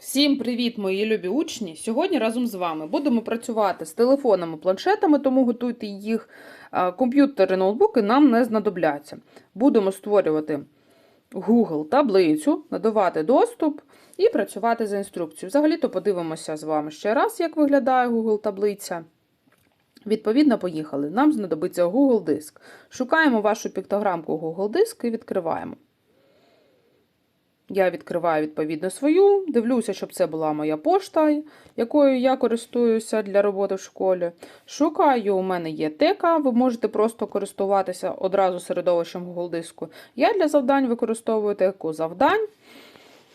Всім привіт, мої любі учні! Сьогодні разом з вами будемо працювати з телефонами, планшетами, тому готуйте їх. Комп'ютери, ноутбуки нам не знадобляться. Будемо створювати Google таблицю, надавати доступ і працювати за інструкцією. Взагалі-то подивимося з вами ще раз, як виглядає Google таблиця. Відповідно, поїхали. Нам знадобиться Google диск. Шукаємо вашу піктограмку Google диск і відкриваємо. Я відкриваю відповідно свою, дивлюся, щоб це була моя пошта, якою я користуюся для роботи в школі. Шукаю, у мене є тека, ви можете просто користуватися одразу середовищем Google диску. Я для завдань використовую теку завдань,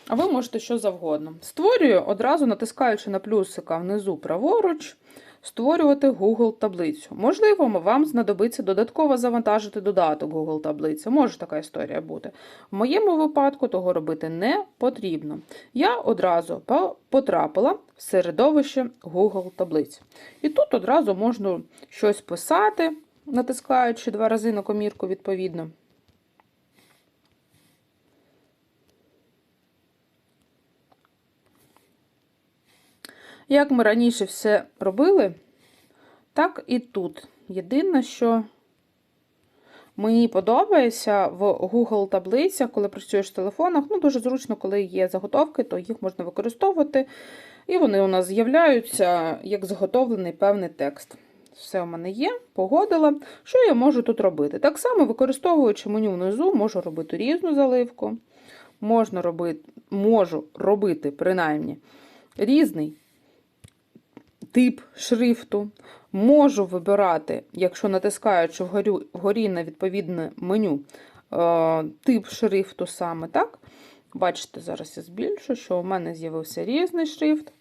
а ви можете що завгодно. Створюю одразу натискаючи на плюсика внизу праворуч. Створювати Google таблицю. Можливо, вам знадобиться додатково завантажити додаток Google таблиця. Може така історія бути. В моєму випадку того робити не потрібно. Я одразу потрапила в середовище Google таблиць. І тут одразу можна щось писати, натискаючи два рази на комірку відповідно. Як ми раніше все робили, так і тут. Єдине, що мені подобається в Google таблицях, коли працюєш в телефонах, ну дуже зручно, коли є заготовки, то їх можна використовувати. І вони у нас з'являються як заготовлений певний текст. Все у мене є, погодила. Що я можу тут робити? Так само, використовуючи меню внизу, можу робити різну заливку. Можна робити, Можу робити, принаймні, різний тип шрифту. Можу вибирати, якщо натискаючи вгорі, вгорі на відповідне меню, е, тип шрифту саме. так? Бачите, зараз я збільшу, що у мене з'явився різний шрифт.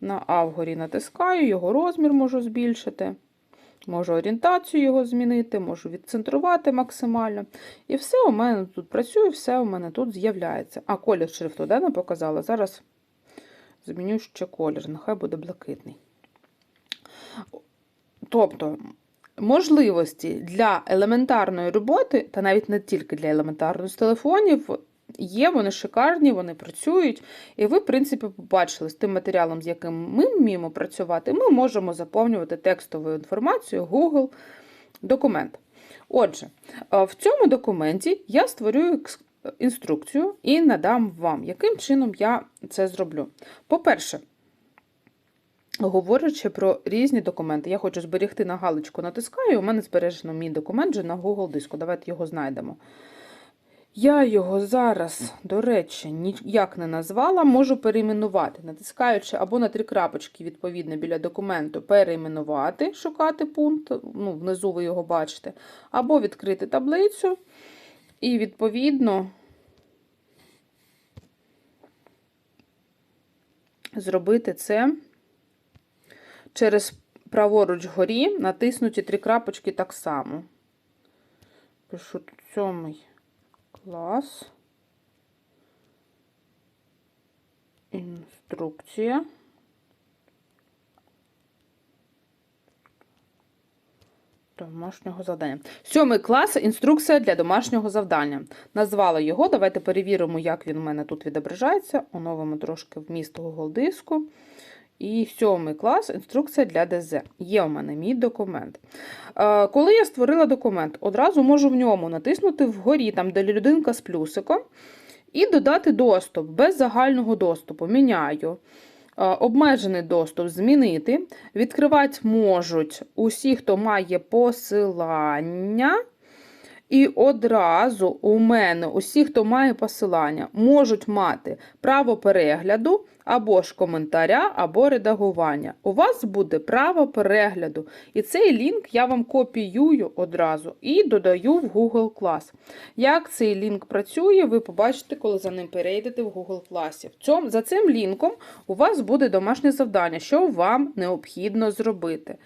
На А вгорі натискаю, його розмір можу збільшити. Можу орієнтацію його змінити, можу відцентрувати максимально. І все у мене тут працює, все у мене тут з'являється. А колір шрифту де не показала. Зараз зміню ще колір, нехай буде блакитний. Тобто, можливості для елементарної роботи, та навіть не тільки для елементарної з телефонів, є, вони шикарні, вони працюють. І ви, в принципі, побачили з тим матеріалом, з яким ми вміємо працювати, ми можемо заповнювати текстовою інформацією Google документ. Отже, в цьому документі я створюю інструкцію і надам вам, яким чином я це зроблю. По-перше, Говорячи про різні документи, я хочу зберегти на галочку, натискаю, у мене збережено мій документ вже на Google диску. Давайте його знайдемо. Я його зараз, до речі, ніяк не назвала, можу перейменувати, натискаючи або на три крапочки, відповідно, біля документу, перейменувати, шукати пункт, ну, внизу ви його бачите, або відкрити таблицю. І, відповідно, зробити це через праворуч горі натиснуті три крапочки так само. Пишу сьомий клас. Інструкція. Домашнього завдання. Сьомий клас інструкція для домашнього завдання. Назвала його. Давайте перевіримо, як він у мене тут відображається. Оновимо трошки вміст Google диску. І сьомий клас інструкція для ДЗ. Є у мене мій документ. Е, коли я створила документ, одразу можу в ньому натиснути вгорі, там, де людинка з плюсиком, і додати доступ без загального доступу. Міняю. Е, обмежений доступ змінити. Відкривати можуть усі, хто має посилання. І одразу у мене усі, хто має посилання, можуть мати право перегляду або ж коментаря, або редагування. У вас буде право перегляду. І цей лінк я вам копіюю одразу і додаю в Google Class. Як цей лінк працює, ви побачите, коли за ним перейдете в Google. Цьому, за цим лінком у вас буде домашнє завдання, що вам необхідно зробити.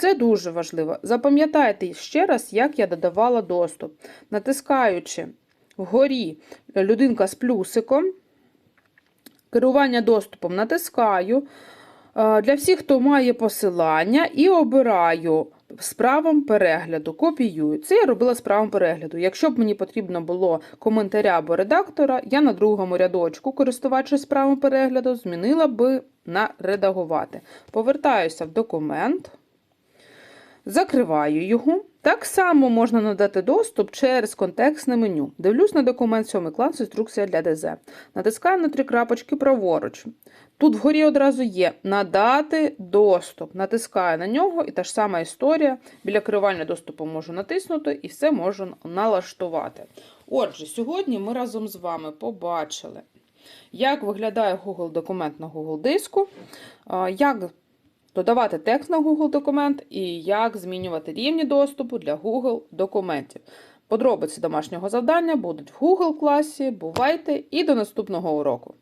Це дуже важливо. Запам'ятайте ще раз, як я додавала доступ. Натискаючи вгорі людинка з плюсиком, керування доступом натискаю. Для всіх, хто має посилання, і обираю з правом перегляду. Копіюю. Це я робила з правом перегляду. Якщо б мені потрібно було коментаря або редактора, я на другому рядочку, користувачись правом перегляду, змінила би на редагувати. Повертаюся в документ, закриваю його. Так само можна надати доступ через контекстне меню. Дивлюсь на документ 7 клас інструкція для ДЗ. Натискаю на три крапочки праворуч. Тут вгорі одразу є надати доступ. Натискаю на нього, і та ж сама історія. Біля керування доступу можу натиснути і все можу налаштувати. Отже, сьогодні ми разом з вами побачили, як виглядає Google документ на Google диску, як додавати текст на Google документ і як змінювати рівні доступу для Google документів. Подробиці домашнього завдання будуть в Google класі. Бувайте і до наступного уроку!